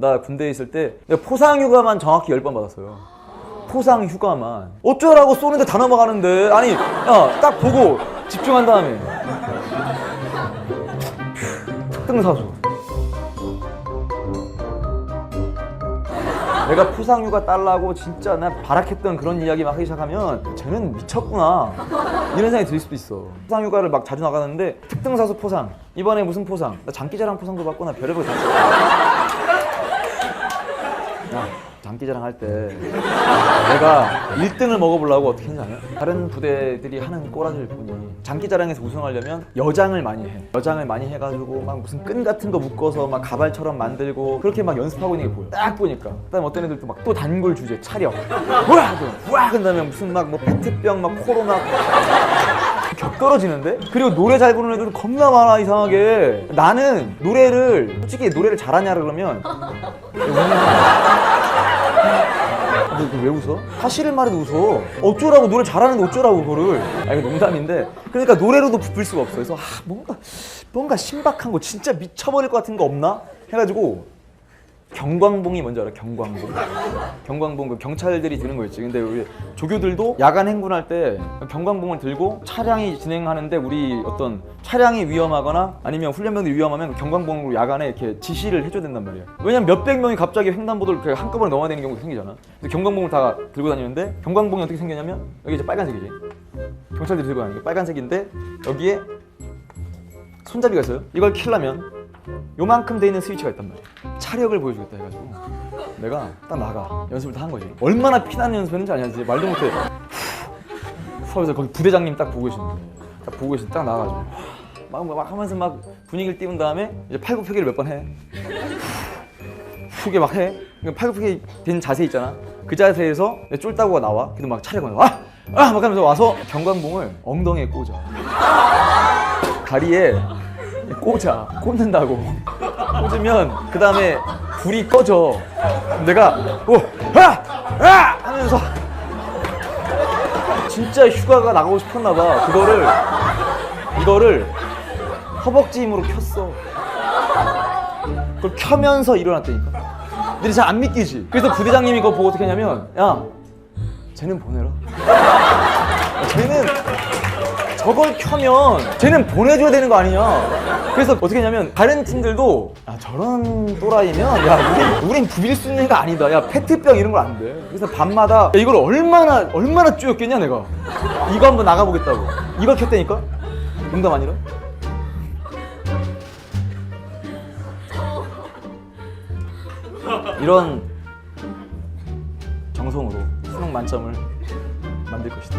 나 군대에 있을 때 내가 포상 휴가만 정확히 10번 받았어요. 포상 휴가만. 어쩌라고 쏘는데 다 넘어가는데. 아니, 야, 딱 보고 집중한 다음에. 특등사수. 내가 포상휴가 딸라고 진짜 나 발악했던 그런 이야기 막 하기 시작하면 쟤는 미쳤구나 이런 생각이 들 수도 있어 포상휴가를 막 자주 나가는데 특등사수 포상 이번에 무슨 포상 나 장기자랑 포상도 받고 나 별의별 다 있어 야, 장기 자랑 할 때 내가 1등을 먹어보려고 어떻게 했냐 면 다른 부대들이 하는 꼬라지를 보니 장기 자랑에서 우승하려면 여장을 많이 해. 여장을 많이 해가지고 막 무슨 끈 같은 거 묶어서 막 가발처럼 만들고 그렇게 막 연습하고 있는 게 보여. 딱 보니까. 그다음에 어떤 애들도 막 또 단골 주제 차력 우와! 우와! 그다음에 무슨 막 뭐 페트병 막 코로나. 격 떨어지는데? 그리고 노래 잘 부르는 애들은 겁나 많아 이상하게. 나는 노래를 솔직히 노래를 잘하냐 그러면 너 이거 왜 웃어? 사실을 말해도 웃어. 어쩌라고 노래 잘하는데 어쩌라고 그거를. 아 이거 농담인데. 그러니까 노래로도 부풀 수가 없어. 그래서 아 뭔가 뭔가 신박한 거 진짜 미쳐버릴 것 같은 거 없나? 해가지고 경광봉이 뭔지 알아? 경광봉. 경광봉 그 경찰들이 드는 거 있지. 근데 우리 조교들도 야간 행군할 때 경광봉을 들고 차량이 진행하는데 우리 어떤 차량이 위험하거나 아니면 훈련병들이 위험하면 경광봉으로 야간에 이렇게 지시를 해줘야 된단 말이야. 왜냐면 몇백 명이 갑자기 횡단보도를 이렇게 한꺼번에 넘어야 되는 경우도 생기잖아. 근데 경광봉을 다 들고 다니는데 경광봉이 어떻게 생겼냐면 여기 이제 빨간색이지. 경찰들이 들고 다니는 게 빨간색인데 여기에 손잡이가 있어요. 이걸 킬려면 요만큼 돼 있는 스위치가 있단 말이야. 차력을 보여주겠다 해가지고 내가 딱 나가 연습을 다 한 거지. 얼마나 피나는 연습했는지 아냐지 말도 못해. 후 하면서 거기 부대장님 딱 보고 계시는데 딱 보고 계신 딱 나가가지고 막, 막 하면서 막 분위기를 띄운 다음에 이제 팔굽혀기를 몇 번 해. 후게 막 해. 그러니까 팔굽혀기 된 자세 있잖아. 그 자세에서 쫄따구가 나와. 그래도 막 차려고 와! 아! 막 하면서 와서 경광봉을 엉덩이에 꽂아. 다리에 꽂아. 꽂는다고. 꽂으면 그 다음에 불이 꺼져. 내가 오! 아! 아! 하면서 진짜 휴가가 나가고 싶었나 봐. 그거를 이거를 허벅지 힘으로 켰어. 그걸 켜면서 일어났다니까. 근데 잘 안 믿기지. 그래서 부대장님이 그거 보고 어떻게 했냐면, 야, 쟤는 보내라. 쟤는 저걸 켜면 쟤는 보내줘야 되는 거 아니냐. 그래서 어떻게 했냐면 다른 팀들도 야 저런 또라이면 야 우린, 우린 부빌 수 있는 애가 아니다. 야 페트병 이런 걸안 돼. 그래서 밤마다 야, 이걸 얼마나 얼마나 쪼였겠냐 내가. 이거 한번 나가보겠다고. 이걸 켰다니까. 농담 아니라. 이런 정성으로 수능 만점을 만들 것이다.